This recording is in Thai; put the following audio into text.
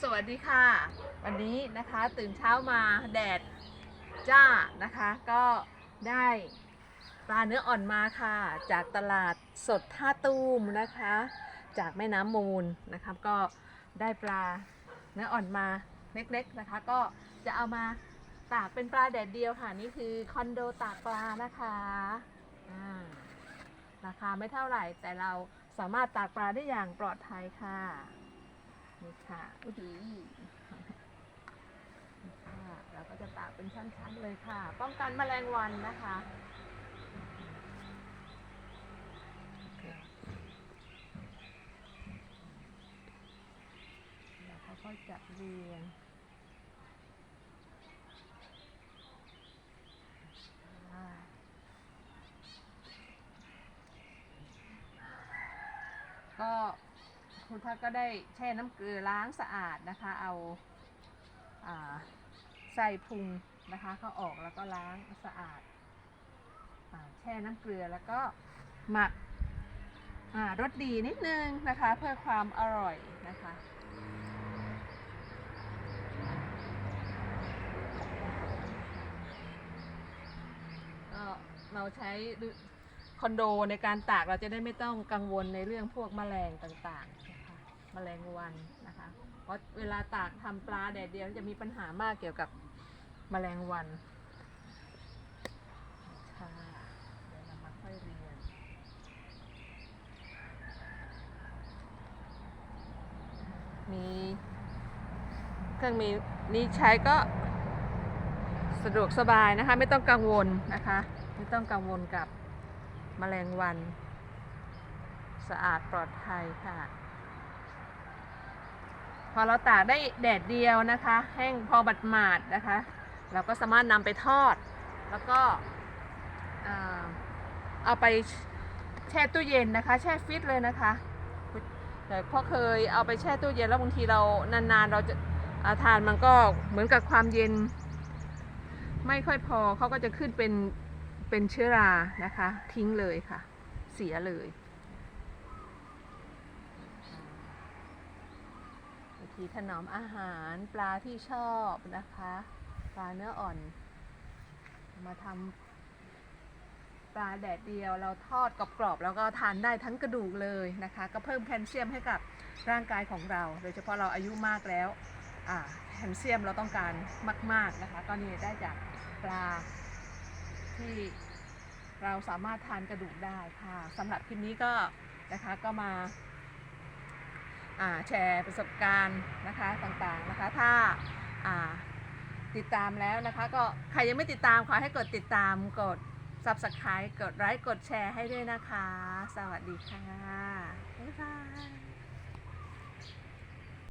สวัสดีค่ะ วันนี้นะคะตื่นเช้ามาแดดจ้านะคะ ก็ได้ปลาเนื้ออ่อนมาค่ะ จากตลาดสดท่าตูมนะคะ จากแม่น้ำมูลนะครับก็ได้ปลาเนื้ออ่อนมาเล็กๆนะคะ ก็จะเอามาตากเป็นปลาแดดเดียวค่ะนี่คือคอนโดตากปลานะคะราคาไม่เท่าไหร่แต่เราสามารถตากปลาได้อย่างปลอดภัยค่ะ ค่ะอุ้ยนี่ค่ะเราก็จะตากเป็นชั้นๆเลยค่ะ ป้องกันแมลงวันนะคะโอเคแล้วเขาก็จัดเรียงอ่าก็ คุณทักก็ได้แช่น้ำเกลือล้างสะอาดนะคะ เอาอาใส่พุงนะคะเขาออกแล้วก็ล้างสะอาดอาแช่น้ำเกลือแล้วก็หมักรสดีนิดนึงนะคะ เพื่อความอร่อยนะคะก็เราใช้คอนโดในการตากเราจะได้ไม่ต้องกังวลในเรื่องพวกแมลงต่างๆ นะคะแมลงวันนะคะ เพราะเวลาตากทำปลาแดดเดียวจะมีปัญหามากเกี่ยวกับแมลงวันค่ะเดี๋ยวเรามาค่อยเรียนมีเครื่องมีนี้ใช้ก็สะดวกสบายนะคะ ไม่ต้องกังวลนะคะ ไม่ต้องกังวลกับแมลงวัน สะอาดปลอดภัยค่ะ พอเราตากได้แดดเดียวนะคะ แห้งพอบัดหมาดนะคะ เราก็สามารถนำไปทอด แล้วก็เอาไปแช่ตู้เย็นนะคะ แช่ฟิตเลยนะคะแต่พราะเคยเอาไปแช่ตู้เย็นแล้วบางทีเรานานๆ เราจะอาทานมันก็เหมือนกับความเย็น ไม่ค่อยพอเขาก็จะขึ้นเป็นเป็นเชื้อรานะคะ ทิ้งเลยค่ะ เสียเลย วิธีถนอมอาหารปลาที่ชอบนะคะ ปลาเนื้ออ่อน มาทำปลาแดดเดียวเราทอดกรอบๆแล้วก็ทานได้ทั้งกระดูกเลยนะคะ ก็เพิ่มแคลเซียมให้กับร่างกายของเรา โดยเฉพาะเราอายุมากแล้วแคลเซียมเราต้องการมาก ๆนะคะ ก็นี่ได้จากปลาที่เราสามารถทานกระดูกได้ค่ะสำหรับคลิปนี้ก็นะคะก็มา แชร์ประสบการณ์นะคะต่างๆนะคะถ้าาติดตามแล้วนะคะก็ใครยังไม่ติดตามขอให้กดติดตามกด subscribe กดไลค์กดแชร์ให้ด้วยนะคะ สวัสดีค่ะบ๊ายบาย